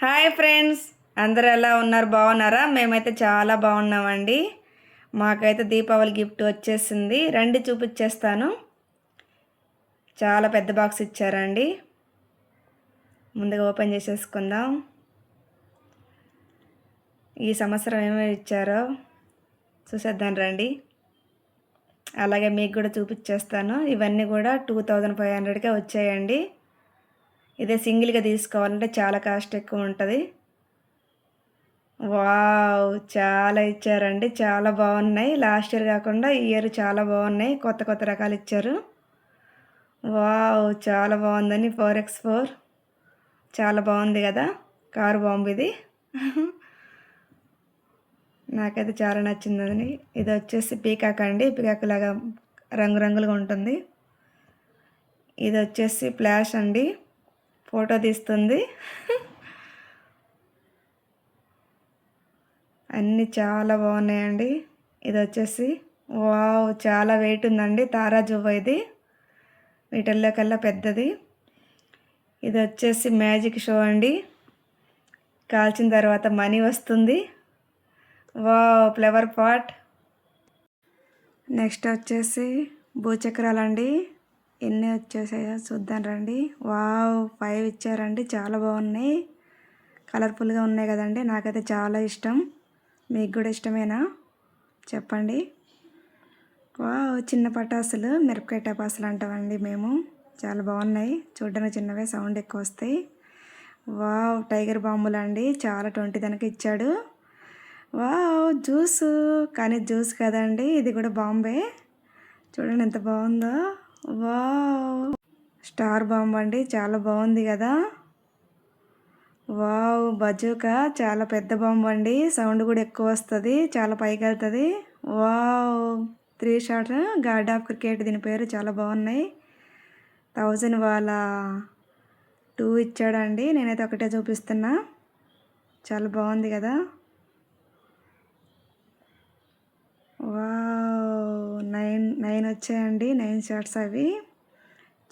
Hi friends. అందరూ ఎలా ఉన్నారు? బాగున్నారా? మేమైతే చాలా బాగున్నామండి. మాకైతే దీపావళి గిఫ్ట్ వచ్చేసింది. రండి చూపించేస్తాను చాలా పెద్ద బాక్స్ ఇచ్చారండి. ముందుగా ఓపెన్ చేసేసుకుందాం. ఈ సంవత్సరం ఏమేమి ఇచ్చారో చూసేద్దాం రండి. అలాగే మీకు కూడా చూపించేస్తాను ఇవన్నీ కూడా టూ థౌజండ్ ఫైవ్ హండ్రెడ్కే వచ్చాయండి. ఇదే సింగిల్గా తీసుకోవాలంటే చాలా కాస్ట్ ఎక్కువ ఉంటుంది. వావ్! చాలా ఇచ్చారండి. చాలా బాగున్నాయి. లాస్ట్ ఇయర్ కాకుండా ఈ ఇయర్ చాలా బాగున్నాయి. కొత్త కొత్త రకాలు ఇచ్చారు. వావ్! చాలా బాగుందని ఫోర్ ఎక్స్ ఫోర్. చాలా బాగుంది కదా? కారు బాంబు ఇది. నాకైతే చాలా నచ్చిందని ఇది వచ్చేసి పీకాక్ అండి. పీకాక్ లాగా రంగురంగులుగా ఉంటుంది. ఇది వచ్చేసి ఫ్లాష్ అండి. ఫోటో తీస్తుంది. అన్నీ చాలా బాగున్నాయండి. ఇది వచ్చేసి వావ్ చాలా వెయిట్ ఉందండి తారా జువ్వ ఇది. వీటిల్లో కల్లా పెద్దది. ఇది వచ్చేసి మ్యాజిక్ షో అండి. కాల్చిన తర్వాత మనీ వస్తుంది. Wow flower pot. నెక్స్ట్ వచ్చేసి భూచక్రాలండి. ఎన్ని వచ్చేసాయో చూద్దాం రండి. వావ్ ఫైవ్ ఇచ్చారండి. చాలా బాగున్నాయి. కలర్ఫుల్గా ఉన్నాయి కదండి. నాకైతే చాలా ఇష్టం. మీకు కూడా ఇష్టమేనా? చెప్పండి. వావ్ చిన్న పటాసులు మిరపకాయ టపాసులు అంటామండి మేము. చాలా బాగున్నాయి. చూడడానికి చిన్నవే సౌండ్ ఎక్కువ వస్తాయి. వావ్ టైగర్ బాంబులు అండి. చాలా ట్వంటీ దానికి ఇచ్చాడు. Wow juice. కానీ జ్యూస్ కదండి. ఇది కూడా బాంబే. చూడండి ఎంత బాగుందో. వావ్. స్టార్ బాంబ్ అండి చాలా బాగుంది కదా? వావ్ బజూకా చాలా పెద్ద బాంబు అండి. సౌండ్ కూడా ఎక్కువ వస్తుంది చాలా పైకి వెళ్తుంది. Wow. Three shot guard of cricket దీని పేరు చాలా బాగున్నాయి. థౌజండ్ వాళ్ళ టూ ఇచ్చాడండి నేనైతే ఒకటే చూపిస్తున్నా. చాలా బాగుంది కదా? వావ్. నైన్ నైన్ వచ్చాయండి. నైన్ షార్ట్స్ అవి.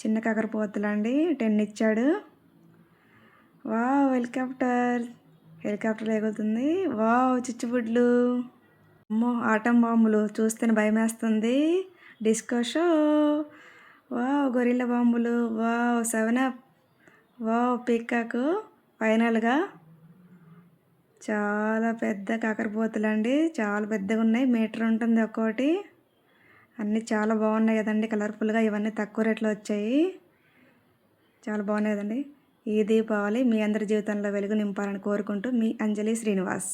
చిన్న కకరపోతులు అండి టెన్ ఇచ్చాడు. Wow helicopter. హెలికాప్టర్ ఎగురుతుంది వావ్ చిచ్చుబుడ్లు. అమ్మో ఆటం బాంబులు. చూస్తేనే భయం వేస్తుంది డిస్కో షో. వావ్ గొరిల్ల బాంబులు. Wow seven up. Wow peacock. ఫైనల్గా. చాలా పెద్ద కాకరపోతులు అండి చాలా పెద్దగా ఉన్నాయి మీటర్ ఉంటుంది ఒక్కోటి. అన్నీ చాలా బాగున్నాయి కదండి కలర్ఫుల్గా ఇవన్నీ తక్కువ రేట్లో వచ్చాయి. చాలా బాగున్నాయి కదండి. ఈ దీపావళి మీ అందరి జీవితంలో వెలుగు నింపాలని కోరుకుంటూ మీ అంజలి శ్రీనివాస్.